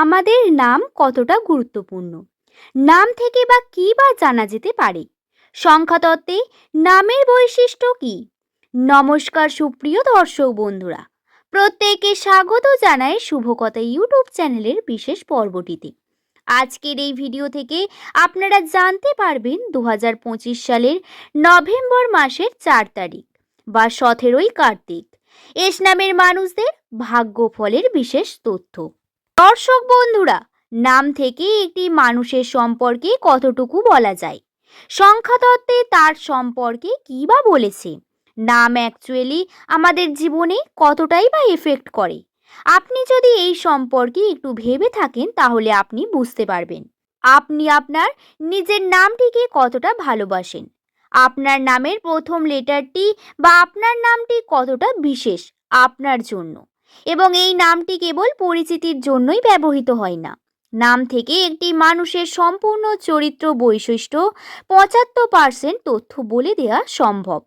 আমাদের নাম কতটা গুরুত্বপূর্ণ? নাম থেকে বা কী বা জানা যেতে পারে? সংখ্যাতত্ত্বে নামের বৈশিষ্ট্য কি? নমস্কার, সুপ্রিয় দর্শক বন্ধুরা প্রত্যেকে স্বাগত জানাই শুভকথা ইউটিউব চ্যানেলের বিশেষ পর্বটিতে। আজকের এই ভিডিও থেকে আপনারা জানতে পারবেন দু হাজার পঁচিশ সালের নভেম্বর মাসের চার তারিখ বা সতেরোই কার্তিক। এস নামের মানুষদের ভাগ্যফলের বিশেষ তথ্য। দর্শক বন্ধুরা, নাম থেকে একটি মানুষের সম্পর্কে কতটুকু বলা যায়? সংখ্যাতত্ত্বে তার সম্পর্কে কী বা বলেছে? নাম অ্যাকচুয়ালি আমাদের জীবনে কতটাই বা এফেক্ট করে? আপনি যদি এই সম্পর্কে একটু ভেবে থাকেন, তাহলে আপনি বুঝতে পারবেন। আপনি আপনার নিজের নামটিকে কতটা ভালোবাসেন? আপনার নামের প্রথম লেটারটি বা আপনার নামটি কতটা বিশেষ আপনার জন্য? এবং এই নামটি কেবল পরিচিতির জন্যই ব্যবহৃত হয় না। নাম থেকে একটি মানুষের সম্পূর্ণ চরিত্র বৈশিষ্ট্য পঁচাত্তর পার্সেন্ট তথ্য বলে দেওয়া সম্ভব।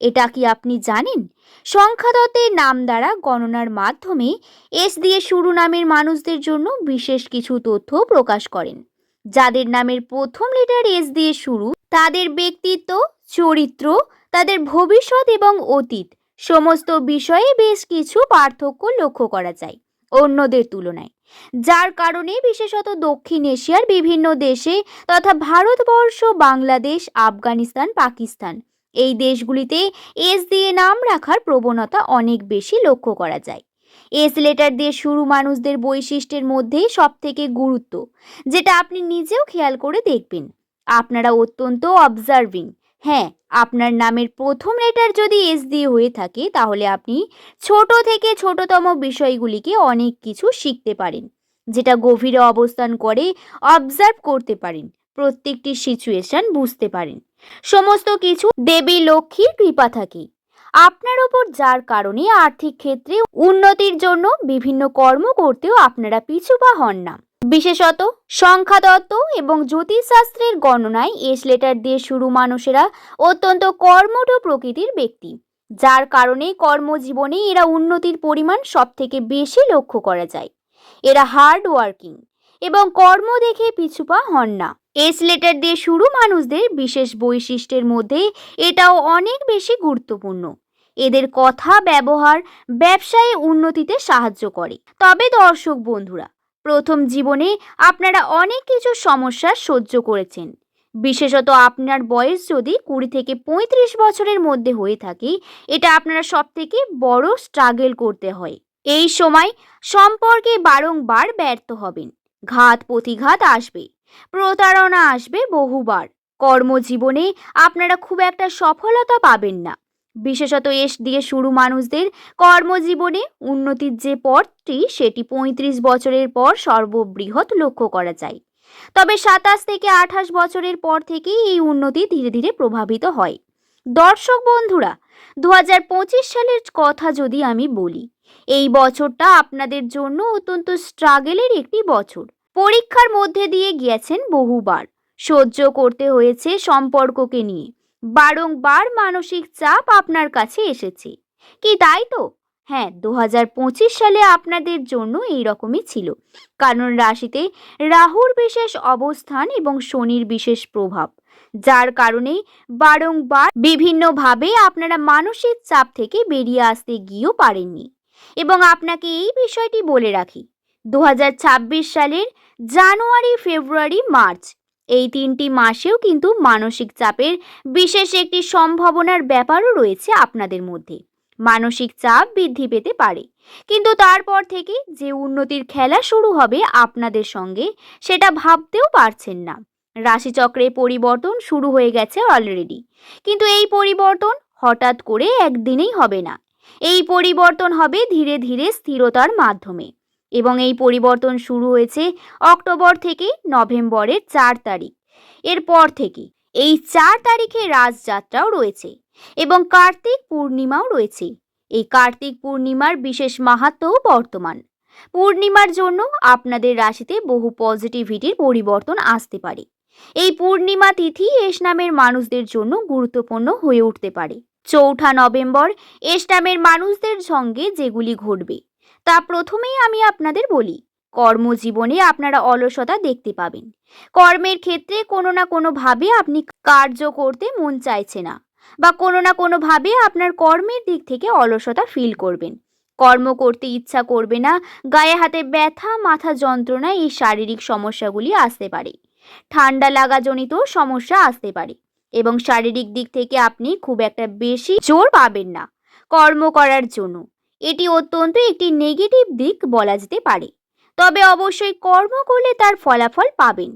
এটা কি আপনি জানেন? সংখ্যাতত্ত্বের নাম দ্বারা গণনার মাধ্যমে এস দিয়ে শুরু নামের মানুষদের জন্য বিশেষ কিছু তথ্য প্রকাশ করেন। যাদের নামের প্রথম লেটার এস দিয়ে শুরু, তাদের ব্যক্তিত্ব, চরিত্র, তাদের ভবিষ্যৎ এবং অতীত সমস্ত বিষয়ে বেশ কিছু পার্থক্য লক্ষ্য করা যায় অন্যদের তুলনায়। যার কারণে বিশেষত দক্ষিণ এশিয়ার বিভিন্ন দেশে তথা ভারতবর্ষ, বাংলাদেশ, আফগানিস্তান, পাকিস্তান এই দেশগুলিতে এস দিয়ে নাম রাখার প্রবণতা অনেক বেশি লক্ষ্য করা যায়। এস লেটার দিয়ে শুরু মানুষদের বৈশিষ্ট্যের মধ্যে সবথেকে গুরুত্ব, যেটা আপনি নিজেও খেয়াল করে দেখবেন। আপনারা অত্যন্ত অবজার্ভিং হ্যাঁ আপনার নামের প্রথম লেটার যদি এস দিয়ে হয়ে থাকে, তাহলে আপনি ছোট থেকে ছোটতম বিষয়গুলিকে অনেক কিছু শিখতে পারেন, যেটা গভীরে অবস্থান করে অবজার্ভ করতে পারেন, প্রত্যেকটি সিচুয়েশন বুঝতে পারেন। সমস্ত কিছু দেবী লক্ষ্মীর কৃপা থাকে। আপনার ওপর যার কারণে আর্থিক ক্ষেত্রে উন্নতির জন্য বিভিন্ন কর্ম করতেও আপনারা পিছুপা হন না। বিশেষত সংখ্যাতত্ত্ব এবং জ্যোতিষশাস্ত্রের গণনায় এস লেটার দিয়ে শুরু মানুষেরা অত্যন্ত কর্মঠ প্রকৃতির ব্যক্তি। যার কারণে কর্মজীবনে এরা উন্নতির পরিমাণ সবথেকে বেশি লক্ষ্য করা যায়। এরা হার্ড ওয়ার্কিং এবং কর্ম দেখে পিছুপা হন না। এস লেটার দিয়ে শুরু মানুষদের বিশেষ বৈশিষ্ট্যের মধ্যে এটাও অনেক বেশি গুরুত্বপূর্ণ। এদের কথা, ব্যবহার, ব্যবসায়ে উন্নতিতে সাহায্য করে। তবে দর্শক বন্ধুরা প্রথম জীবনে আপনারা অনেক কিছু সমস্যার সহ্য করেছেন। বিশেষত আপনার বয়স যদি কুড়ি থেকে পঁয়ত্রিশ বছরের মধ্যে হয়ে থাকে, এটা আপনারা সব থেকে বড় স্ট্রাগল করতে হয়। এই সময় সম্পর্কে বারংবার ব্যর্থ হবেন। ঘাত প্রতিঘাত আসবে। প্রতারণা আসবে বহুবার। কর্মজীবনে আপনারা খুব একটা সফলতা পাবেন না। বিশেষত এস দিয়ে শুরু মানুষদের কর্মজীবনে উন্নতির যে পথটি, সেটি পঁয়ত্রিশ বছরের পর সর্ববৃহৎ লক্ষ্য করা যায়। তবে সাতাশ থেকে আঠাশ বছরের পর থেকেই এই উন্নতি ধীরে ধীরে প্রভাবিত হয়। দর্শক বন্ধুরা দু হাজার পঁচিশ সালের কথা যদি আমি বলি, এই বছরটা আপনাদের জন্য অত্যন্ত স্ট্রাগেলের একটি বছর। পরীক্ষার মধ্যে দিয়ে গিয়েছেন বহুবার। সহ্য করতে হয়েছে সম্পর্ককে নিয়ে। বারংবার মানসিক চাপ আপনার কাছে এসেছে। কি তাই তো? হ্যাঁ দু হাজার পঁচিশ সালে আপনাদের জন্য এই রকমই ছিল। কারণ রাশিতে রাহুর বিশেষ অবস্থান এবং শনির বিশেষ প্রভাব। যার কারণে বারংবার বিভিন্নভাবে আপনারা মানসিক চাপ থেকে বেরিয়ে আসতে গিয়েও পারেননি। এবং আপনাকে এই বিষয়টি বলে রাখি দু হাজার ছাব্বিশ সালের জানুয়ারি, ফেব্রুয়ারি, মার্চ এই তিনটি মাসেও কিন্তু মানসিক চাপের বিশেষ একটি সম্ভাবনার ব্যাপারও রয়েছে আপনাদের মধ্যে। মানসিক চাপ বৃদ্ধি পেতে পারে। কিন্তু তারপর থেকে যে উন্নতির খেলা শুরু হবে আপনাদের সঙ্গে সেটা ভাবতেও পারছেন না। রাশিচক্রে পরিবর্তন শুরু হয়ে গেছে অলরেডি কিন্তু এই পরিবর্তন হঠাৎ করে একদিনেই হবে না। এই পরিবর্তন হবে ধীরে ধীরে স্থিরতার মাধ্যমে। এবং এই পরিবর্তন শুরু হয়েছে অক্টোবর থেকে নভেম্বরের চার তারিখ। এরপর থেকে এই চার তারিখে রাজযাত্রাও রয়েছে এবং কার্তিক পূর্ণিমাও রয়েছে। এই কার্তিক পূর্ণিমার বিশেষ মাহাত্ম্যও বর্তমান। পূর্ণিমার জন্য আপনাদের রাশিতে বহু পজিটিভিটির পরিবর্তন আসতে পারে। এই পূর্ণিমা তিথি এস নামের মানুষদের জন্য গুরুত্বপূর্ণ হয়ে উঠতে পারে। চৌঠা নভেম্বর এস নামের মানুষদের সঙ্গে যেগুলি ঘটবে। তা প্রথমেই আমি আপনাদের বলি, কর্মজীবনে আপনারা অলসতা দেখতে পাবেন। কর্মের ক্ষেত্রে কোনো না কোনোভাবে আপনি কার্য করতে মন চাইছে না বা কোনো না কোনোভাবে আপনার কর্মের দিক থেকে অলসতা ফিল করবেন। কর্ম করতে ইচ্ছা করবে না, গায়ে হাতে ব্যথা, মাথা যন্ত্রণা এই শারীরিক সমস্যাগুলি আসতে পারে। ঠান্ডা লাগাজনিত সমস্যা আসতে পারে এবং শারীরিক দিক থেকে আপনি খুব একটা বেশি জোর পাবেন না। কর্ম করার জন্য এটি অত্যন্ত একটি নেগেটিভ দিক বলা যেতে পারে। তবে অবশ্যই কর্ম করলে তার ফলাফল পাবেন।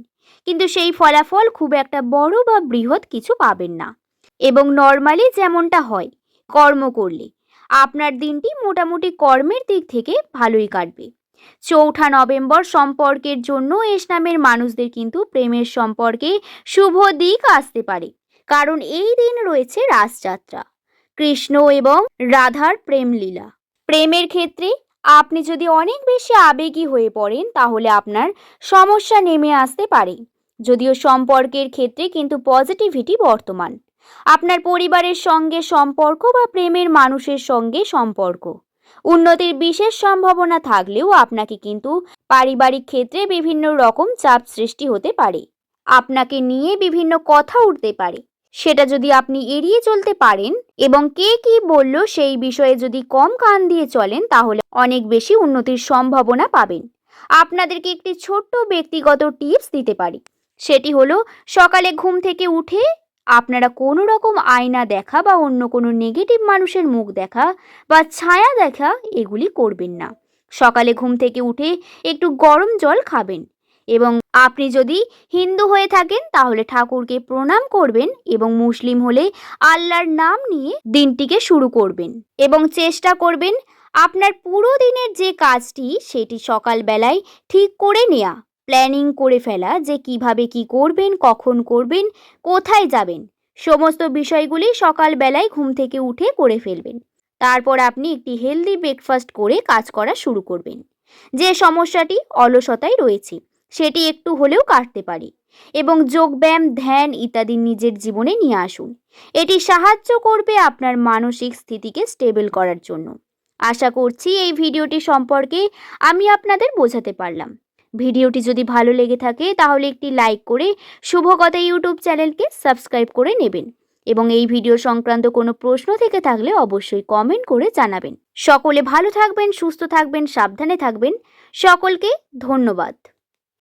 কিন্তু সেই ফলাফল খুব একটা বড় বা বৃহৎ কিছু পাবেন না। এবং নর্মালি যেমনটা হয়, কর্ম করলে আপনার দিনটি মোটামুটি কর্মের দিক থেকে ভালোই কাটবে। চৌঠা নভেম্বর সম্পর্কের জন্য এস নামের মানুষদের কিন্তু প্রেমের সম্পর্কে শুভ দিক আসতে পারে। কারণ এই দিন রয়েছে রাসযাত্রা। কৃষ্ণ এবং রাধার প্রেম লীলা প্রেমের ক্ষেত্রে আপনি যদি অনেক বেশি আবেগী হয়ে পড়েন, তাহলে আপনার সমস্যা নেমে আসতে পারে। যদিও সম্পর্কের ক্ষেত্রে কিন্তু পজিটিভিটি বর্তমান। আপনার পরিবারের সঙ্গে সম্পর্ক বা প্রেমের মানুষের সঙ্গে সম্পর্ক। উন্নতির বিশেষ সম্ভাবনা থাকলেও আপনাকে কিন্তু পারিবারিক ক্ষেত্রে বিভিন্ন রকম চাপ সৃষ্টি হতে পারে। আপনাকে নিয়ে বিভিন্ন কথা উঠতে পারে। সেটা যদি আপনি এড়িয়ে চলতে পারেন এবং কে কি বলল সেই বিষয়ে যদি কম কান দিয়ে চলেন, তাহলে অনেক বেশি উন্নতির সম্ভাবনা পাবেন। আপনাদেরকে একটি ছোট্ট ব্যক্তিগত টিপস দিতে পারি। সেটি হলো, সকালে ঘুম থেকে উঠে আপনারা কোনো রকম আয়না দেখা বা অন্য কোনো নেগেটিভ মানুষের মুখ দেখা বা ছায়া দেখা, এগুলি করবেন না। সকালে ঘুম থেকে উঠে একটু গরম জল খাবেন। এবং আপনি যদি হিন্দু হয়ে থাকেন, তাহলে ঠাকুরকে প্রণাম করবেন এবং মুসলিম হলে আল্লাহর নাম নিয়ে দিনটিকে শুরু করবেন এবং চেষ্টা করবেন আপনার পুরো দিনের যে কাজটি সেটি সকালবেলায় ঠিক করে নেওয়া প্ল্যানিং করে ফেলা যে কীভাবে কি করবেন, কখন করবেন, কোথায় যাবেন। সমস্ত বিষয়গুলি সকালবেলায় ঘুম থেকে উঠে করে ফেলবেন। তারপর আপনি একটি হেলদি ব্রেকফাস্ট করে কাজ করা শুরু করবেন। যে সমস্যাটি অলসতায় রয়েছে সেটি একটু হলেও কাটতে পারে। এবং যোগব্যায়াম ধ্যান ইত্যাদি নিজের জীবনে নিয়ে আসুন। এটি সাহায্য করবে আপনার মানসিক স্থিতিকে স্টেবল করার জন্য। আশা করছি এই ভিডিওটি সম্পর্কে আমি আপনাদের বোঝাতে পারলাম। ভিডিওটি যদি ভালো লেগে থাকে, তাহলে একটি লাইক করে শুভকথা ইউটিউব চ্যানেলকে সাবস্ক্রাইব করে নেবেন। এবং এই ভিডিও সংক্রান্ত কোনো প্রশ্ন থেকে থাকলে অবশ্যই কমেন্ট করে জানাবেন। সকলে ভালো থাকবেন, সুস্থ থাকবেন, সাবধানে থাকবেন। সকলকে ধন্যবাদ।